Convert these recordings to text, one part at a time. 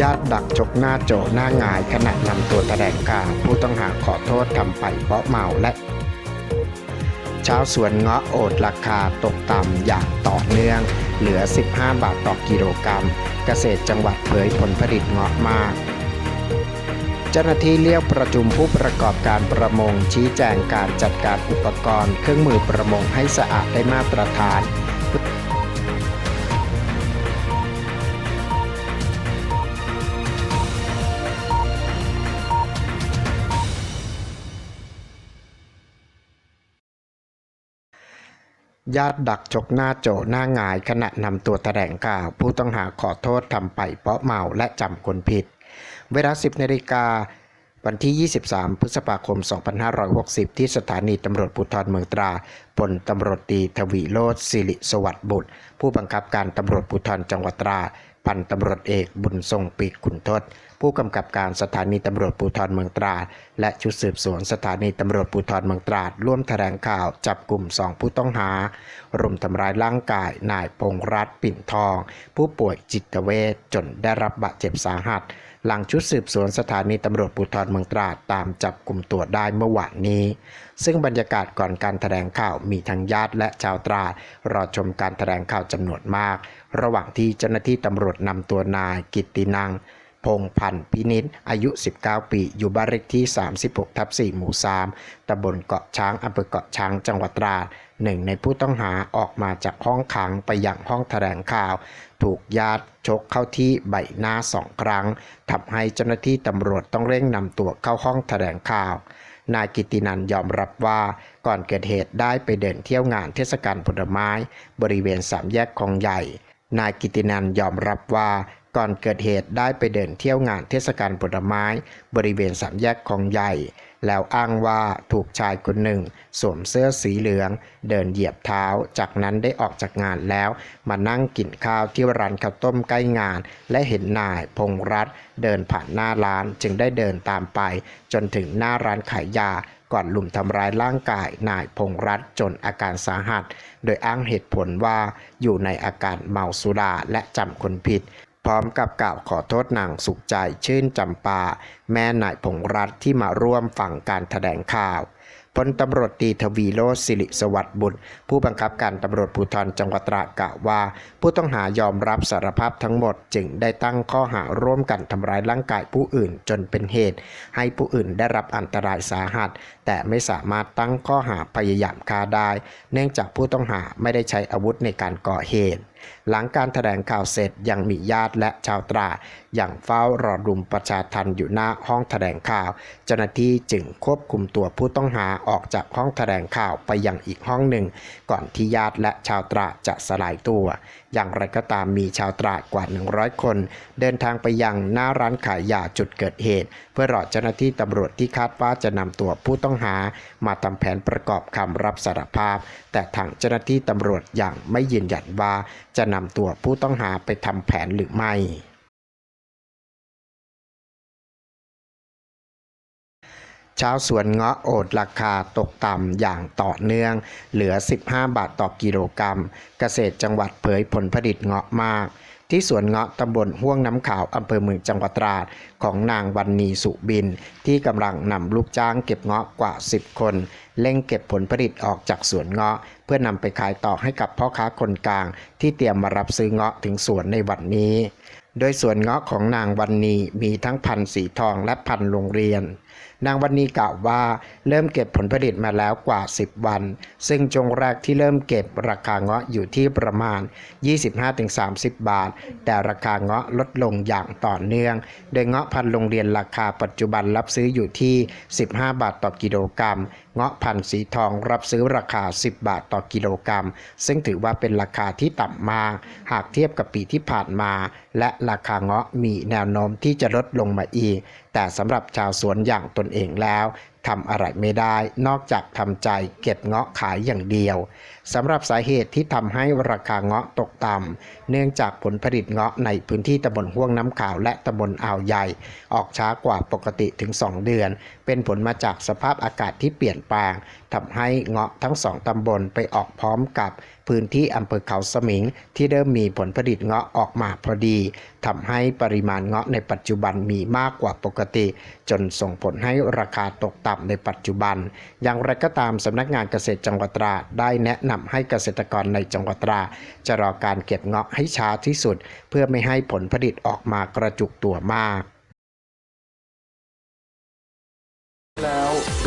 ญาติดักจกหน้าโจหน้างายขณะนำตัวแถลงการผู้ต้องหาขอโทษทำไปเพราะเมาและชาวสวนเงาะโอดราคาตกต่ำอย่างต่อเนื่อง เหลือ 15 บาทต่อกิโลกรัม เกษตรจังหวัดเผยผลผลิตเงาะมากเจ้าหน้าที่เรียกประชุมผู้ประกอบการประมง ชี้แจงการจัดการอุปกรณ์ เครื่องมือประมงให้สะอาดได้มาตรฐาน ญาติดักชกหน้าโจหน้าหงายขณะนำตัวแถลงข่าว ผู้ต้องหาขอโทษทำไปเพราะเมาและจำคนผิด เวลา 10นาฬิกาวันที่ 23 พฤษภาคม 2560 ที่สถานีตำรวจภูธรเมืองตราพลตำรวจตีทวีโรธสิริสวัสดิ์บุตร ผู้บังคับการตำรวจภูธรจังหวัดตรา พันตำรวจเอกบุญทรงปีกขุนทศ ผู้กำกับการสถานีตำรวจภูธรเมืองตราด และชุดสืบสวนสถานีตำรวจภูธรเมืองตราด ร่วมแถลงข่าวจับกลุ่มสองผู้ต้องหา รุมทำร้ายร่างกายนายพงษ์รัตน์ปิ่นทอง ผู้ป่วยจิตเวชจนได้รับบาดเจ็บสาหัส หลังชุดสืบสวนสถานีตำรวจภูธรเมืองตราดตามจับกลุ่มตัวได้เมื่อวานนี้ ซึ่งบรรยากาศก่อนการแถลงข่าวมีทั้งญาติและชาวตราด รอชมการแถลงข่าวจำนวนมาก ระหว่างที่เจ้าหน้าที่ตำรวจนำตัวนายกิตตินัง พงพันธ์พินิษอายุ 19 ปี อยู่บ้านเลขที่ 36 ทับ 4 หมู่ 3ตำบลเกาะช้างอำเภอเกาะช้าง จังหวัดตราดหนึ่งในผู้ต้องหาออกมาจากห้องขังไปยังห้องแถลงข่าว ถูกญาติชกเข้าที่ใบหน้าสองครั้งทำให้เจ้าหน้าที่ตำรวจต้องเร่งนำตัวเข้าห้องแถลงข่าวนายกิตินันยอมรับว่าก่อนเกิดเหตุได้ไปเดินเที่ยวงานเทศกาลผลไม้ บริเวณสามแยกคลองใหญ่ นายกิตินันยอมรับว่า ก่อนเกิดเหตุได้ไปเดินเที่ยวงานเทศกาลผลไม้ บริเวณสามแยกคลองใหญ่ แล้วอ้างว่าถูกชายคนหนึ่ง สวมเสื้อสีเหลือง เดินเหยียบเท้า จากนั้นได้ออกจากงานแล้ว มานั่งกินข้าวที่ร้านข้าวต้มใกล้งาน และเห็นนายพงษ์รัตน์เดินผ่านหน้าร้านจึงได้เดินตามไป จนถึงหน้าร้านขายยาก่อนลุมทำร้ายร่างกายนายพงษ์รัตน์จนอาการสาหัส โดยอ้างเหตุผลว่าอยู่ในอาการเมาสุราและจำคนผิด พร้อมกับกล่าวขอโทษนางสุขใจชื่นจำปา แม่นายพงรัตที่มาร่วมฟังการแถลงข่าว พลตำรวจตรีทวีโรสิริสวัสดิ์บุตร ผู้บังคับการตำรวจภูธรจังหวัดตราดกล่าวว่า ผู้ต้องหายอมรับสารภาพทั้งหมด จึงได้ตั้งข้อหาร่วมกันทำร้ายร่างกายผู้อื่นจนเป็นเหตุ ให้ผู้อื่นได้รับอันตรายสาหัส แต่ไม่สามารถตั้งข้อหาพยายามฆ่าได้ เนื่องจากผู้ต้องหาไม่ได้ใช้อาวุธในการก่อเหตุหลังการแถลงข่าวเสร็จยังมีญาติและชาวตราอย่างเฝ้ารอรุมประชาทันอยู่หน้าห้องแถลงข่าว เจ้าหน้าที่จึงควบคุมตัวผู้ต้องหาออกจากห้องแถลงข่าวไปยังอีกห้องหนึ่ง ก่อนที่ญาติและชาวตราจะสลายตัว อย่างไรก็ตามมีชาวตรากว่า 100 คน เดินทางไปยังหน้าร้านขายยาจุดเกิดเหตุ เพื่อรอเจ้าหน้าที่ตำรวจที่คาดว่าจะนำตัวผู้ต้องหา มาทำแผนประกอบคำรับสารภาพ แต่ทางเจ้าหน้าที่ตำรวจยังไม่ยืนยันว่า จะนำตัวผู้ต้องหาไปทำแผนหรือไม่ ชาวสวนเงาะโอดราคาตกต่ำอย่างต่อเนื่อง เหลือ 15 บาทต่อกิโลกรัม เกษตรจังหวัดเผยผลผลิตเงาะมาก ที่สวนเงาะตำบลห้วงน้ำขาวอำเภอเมืองจังหวัดตราดของนางวันนีสุบิน ที่กำลังนำลูกจ้างเก็บเงาะกว่า 10 คนเร่งเก็บผลผลิตออกจากสวนเงาะ เพื่อนำไปขายต่อให้กับพ่อค้าคนกลาง ที่เตรียมมารับซื้อเงาะถึงสวนในวันนี้ โดยสวนเงาะของนางวันนีมีทั้งพันธุ์สีทองและพันธุ์โรงเรียน นางวันนี้กล่าวว่าเริ่มเก็บผลผลิตมาแล้วกว่า 10 วัน ซึ่งจงแรกที่เริ่มเก็บราคาเงาะอยู่ที่ประมาณ 25-30 บาท แต่ราคาเงาะลดลงอย่างต่อเนื่อง โดยเงาะพันโรงเรียนราคาปัจจุบันรับซื้ออยู่ที่ 15 บาทต่อกิโลกรัม เงาะพันสีทองรับซื้อราคา 10 บาทต่อกิโลกรัม ซึ่งถือว่าเป็นราคาที่ต่ำมาก หากเทียบกับปีที่ผ่านมา และราคาเงาะมีแนวโน้มที่จะลดลงมาอีก แต่สำหรับชาวสวนอย่างตนเองแล้วทำอะไรไม่ได้นอกจากทำใจเก็บเงาะขายอย่างเดียวสำหรับสาเหตุที่ทำให้ราคาเงาะตกต่ำเนื่องจากผลผลิตเงาะในพื้นที่ตำบลห้วงน้ำขาวและตำบลอ่าวใหญ่ ออกช้ากว่าปกติถึง 2 เดือน เป็นผลมาจากสภาพอากาศที่เปลี่ยนแปลงทำให้เงาะทั้งสองตำบลไปออกพร้อมกับ พื้นที่อำเภอเขาสมิง ที่เริ่มมีผลผลิตเงาะออกมาพอดีทำให้ปริมาณเงาะในปัจจุบันมีมากกว่าปกติ จนส่งผลให้ราคาตกต่ำในปัจจุบัน อย่างไรก็ตามสำนักงานเกษตรจังหวัดตราได้แนะนำให้เกษตรกรในจังหวัดตราจะรอการเก็บเงาะให้ช้าที่สุด เพื่อไม่ให้ผลผลิตออกมากระจุกตัวมาก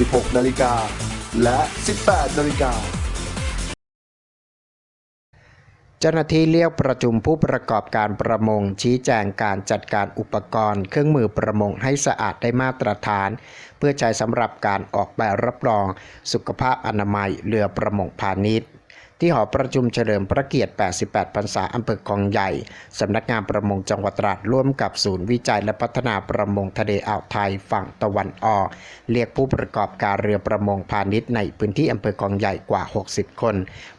16 นาฬิกา และ 18 นาฬิกา เจ้าหน้าที่เรียกประชุมผู้ประกอบการประมง ชี้แจงการจัดการอุปกรณ์ เครื่องมือประมงให้สะอาดได้มาตรฐาน เพื่อใช้สำหรับการออกใบรับรอง สุขภาพอนามัยเรือประมงพาณิชย์ ที่หอประชุมเฉลิมพระเกียรติ 88 พรรษาอำเภอคลองใหญ่ สำนักงานประมงจังหวัดตราดร่วมกับศูนย์วิจัยและพัฒนาประมงทะเลอ่าวไทยฝั่งตะวันออก เรียกผู้ประกอบการเรือประมงพาณิชย์ในพื้นที่อำเภอคลองใหญ่กว่า 60 คน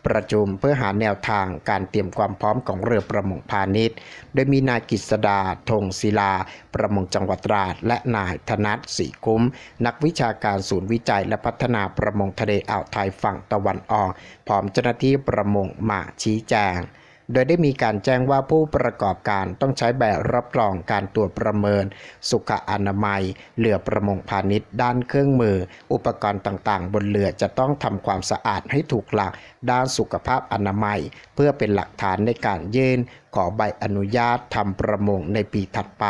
ประชุมเพื่อหาแนวทางการเตรียมความพร้อมของเรือประมงพาณิชย์ โดยมีนายกฤษดาธงศิลา ประมงจังหวัดตราด และนายธนัทศรีคุ้ม นักวิชาการศูนย์วิจัยและพัฒนาประมงทะเลอ่าวไทยฝั่งตะวันออก พร้อมเจ้าหน้าที่ประมงมาชี้แจง โดยได้มีการแจ้งว่าผู้ประกอบการต้องใช้แบบรับรองการตรวจประเมิน สุขอนามัยเรือประมงพาณิชย์ด้านเครื่องมือ อุปกรณ์ต่างๆ บนเรือจะต้องทำความสะอาดให้ถูกหลักด้านสุขภาพอนามัย เพื่อเป็นหลักฐานในการยื่นขอใบอนุญาตทำประมงในปีถัดไป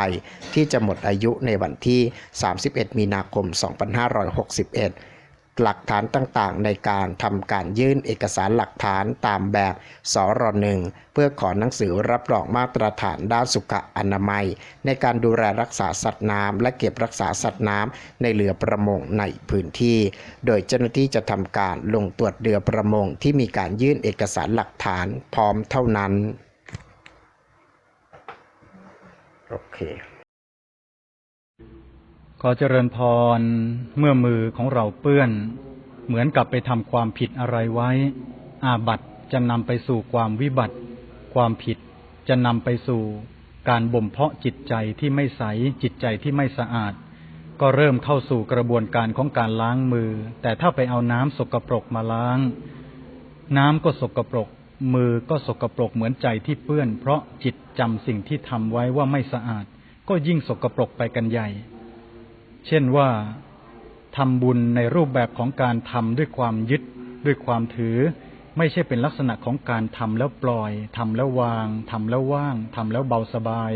ที่จะหมดอายุในวันที่ 31 มีนาคม 2561 หลักฐานต่างๆ ในการทำการยื่นเอกสารหลักฐานตามแบบสรหนึ่งเพื่อขอหนังสือรับรองมาตรฐานด้านสุขอนามัย ในการดูแลรักษาสัตว์น้ำและเก็บรักษาสัตว์น้ำในเรือประมงในพื้นที่ โดยเจ้าหน้าที่จะทำการลงตรวจเรือประมงที่มีการยื่นเอกสารหลักฐานพร้อมเท่านั้นโอเค ขอเจริญพร เมื่อมือของเราเปื้อน เหมือนกับไปทำความผิดอะไรไว้ อาบัตจะนำไปสู่ความวิบัติ ความผิดจะนำไปสู่การบ่มเพาะจิตใจที่ไม่ใส จิตใจที่ไม่สะอาด ก็เริ่มเข้าสู่กระบวนการของการล้างมือ แต่ถ้าไปเอาน้ำสกปรกมาล้าง น้ำก็สกปรก มือก็สกปรกเหมือนใจที่เปื้อน เพราะจิตจำสิ่งที่ทำไว้ว่าไม่สะอาด ก็ยิ่งสกปรกไปกันใหญ่ เช่นว่าทำบุญในรูปแบบของการทำด้วยความยึด ด้วยความถือ ไม่ใช่เป็นลักษณะของการทำแล้วปล่อยทำแล้ววางทำแล้วว่างทำแล้วเบาสบาย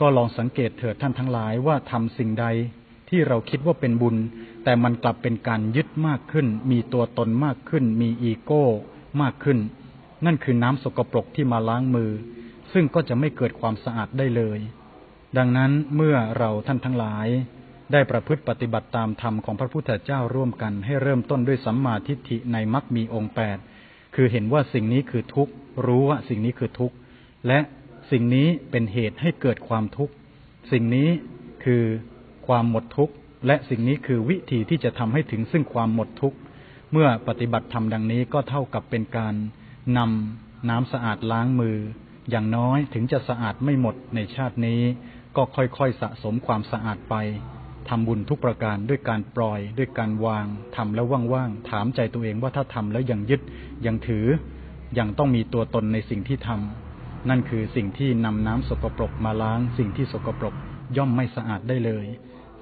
ก็ลองสังเกตเถิดท่านทั้งหลายว่าทำสิ่งใดที่เราคิดว่าเป็นบุญ แต่มันกลับเป็นการยึดมากขึ้น มีตัวตนมากขึ้น มีอีโก้มากขึ้น นั่นคือน้ำสกปรกที่มาล้างมือ ซึ่งก็จะไม่เกิดความสะอาดได้เลย ดังนั้นเมื่อเราท่านทั้งหลาย ได้ประพฤติปฏิบัติตามธรรมของพระพุทธเจ้าร่วมกัน ให้เริ่มต้นด้วยสัมมาทิฏฐิในมรรคมีองค์แปดคือเห็นว่าสิ่งนี้คือทุกข์ รู้ว่าสิ่งนี้คือทุกข์ และสิ่งนี้เป็นเหตุให้เกิดความทุกข์ สิ่งนี้คือความหมดทุกข์ และสิ่งนี้คือวิธีที่จะทำให้ถึงซึ่งความหมดทุกข์ เมื่อปฏิบัติธรรมดังนี้ก็เท่ากับเป็นการนำน้ำสะอาดล้างมือ อย่างน้อยถึงจะสะอาดไม่หมดในชาตินี้ ก็ค่อยๆสะสมความสะอาดไป ทำบุญทุกประการด้วยการปล่อย ด้วยการวางทำแล้วว่างๆถามใจตัวเองว่าถ้าทำแล้วยังยึดยังถือ ยังต้องมีตัวตนในสิ่งที่ทำนั่นคือสิ่งที่นำน้ำสกปรกมาล้าง สิ่งที่สกปรกย่อมไม่สะอาดได้เลย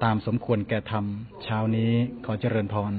ตามสมควรแก่ธรรมเช้านี้ขอเจริญพร